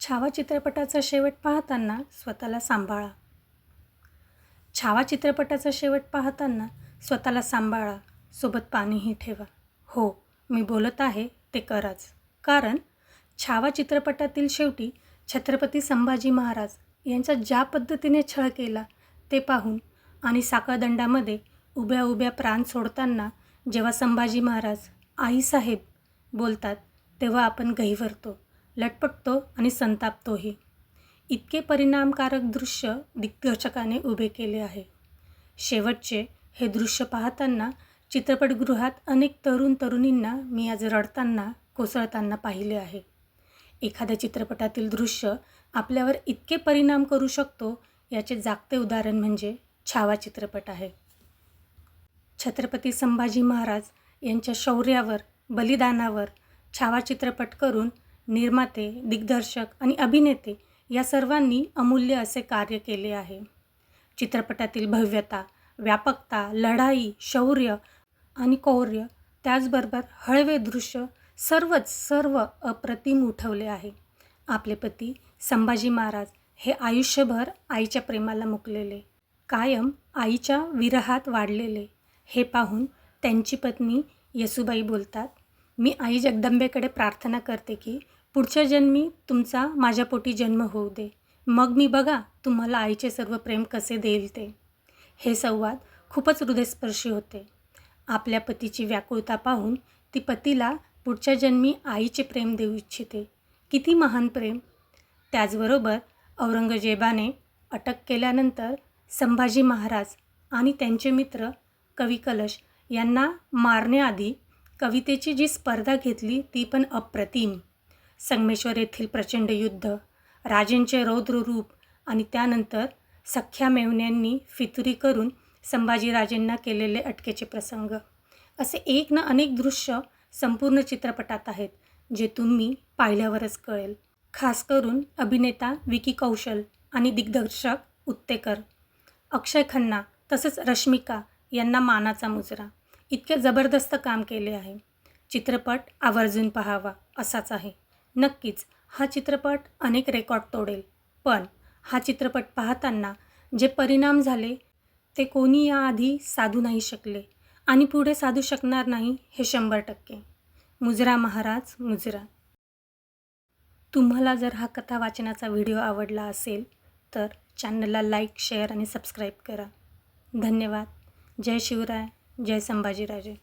छावा चित्रपटाचा शेवट पाहताना स्वतःला सांभाळा. छावा चित्रपटाचा शेवट पाहताना स्वतःला सांभाळा. सोबत पाणीही ठेवा. हो मी बोलत आहे ते कराच. कारण छावा चित्रपटातील शेवटी छत्रपती संभाजी महाराज यांचा ज्या पद्धतीने छळ केला ते पाहून आणि साखळदंडामध्ये उभ्या उभ्या प्राण सोडताना जेव्हा संभाजी महाराज आईसाहेब बोलतात तेव्हा आपण गहिवरतो लटपटतो आणि संतापतोही. इतके परिणामकारक दृश्य दिग्दर्शकाने उभे केले आहे. शेवटचे हे दृश्य पाहताना चित्रपटगृहात अनेक तरुण तरुणींना मी आज रडताना कोसळताना पाहिले आहे. एखाद्या चित्रपटातील दृश्य आपल्यावर इतके परिणाम करू शकतो याचे जागते उदाहरण म्हणजे छावा चित्रपट आहे. छत्रपती संभाजी महाराज यांच्या शौर्यावर बलिदानावर छावा चित्रपट करून निर्माते दिग्दर्शक आणि अभिनेते या सर्वांनी अमूल्य असे कार्य केले आहे. चित्रपटातील भव्यता व्यापकता लढाई शौर्य आणि कौर्य त्याचबरोबर हळवे दृश्य सर्वच सर्व अप्रतिम उठवले आहे. आपले पती संभाजी महाराज हे आयुष्यभर आईच्या प्रेमाला मुकलेले कायम आईच्या विरहात वाढलेले. हे पाहून त्यांची पत्नी येसुबाई बोलतात मी आई जगदंबेकडे प्रार्थना करते की पुढच्या जन्मी तुमचा माझ्या पोटी जन्म होऊ दे. मग मी बघा तुम्हाला आईचे सर्व प्रेम कसे देईल ते. हे संवाद खूपच हृदयस्पर्शी होते. आपल्या पतीची व्याकुळता पाहून ती पतीला पुढच्या जन्मी आईचे प्रेम देऊ इच्छिते. किती महान प्रेम. त्याचबरोबर औरंगजेबाने अटक केल्यानंतर संभाजी महाराज आणि त्यांचे मित्र कवी कलश यांना मारण्याआधी कवितेची जी स्पर्धा घेतली ती पण अप्रतिम. संगमेश्वर येथील प्रचंड युद्ध राजेंचे रौद्र रूप आणि त्यानंतर सख्या मेवण्यांनी फितुरी करून संभाजीराजेंना केलेले अटकेचे प्रसंग. असे एक ना अनेक दृश्य संपूर्ण चित्रपटात आहेत जे तुम्ही पाहिल्यावरच कळेल. खास करून अभिनेता विकी कौशल आणि दिग्दर्शक उत्तेकर अक्षय खन्ना तसेच रश्मिका यांना मानाचा मुजरा. इतके जबरदस्त काम केले आहे. चित्रपट आवर्जून पाहावा असाच आहे. नक्कीच हा चित्रपट अनेक रेकॉर्ड तोडेल. पण हा चित्रपट पाहताना जे परिणाम झाले ते कोणी याआधी साधू नाही शकले आणि पुढे साधू शकणार नाही हे शंभर टक्के. मुजरा महाराज मुजरा. तुम्हाला जर हा कथा वाचनाचा व्हिडिओ आवडला असेल तर चॅनलला लाईक शेअर आणि सबस्क्राईब करा. धन्यवाद. जय शिवराय. जय संभाजीराजे.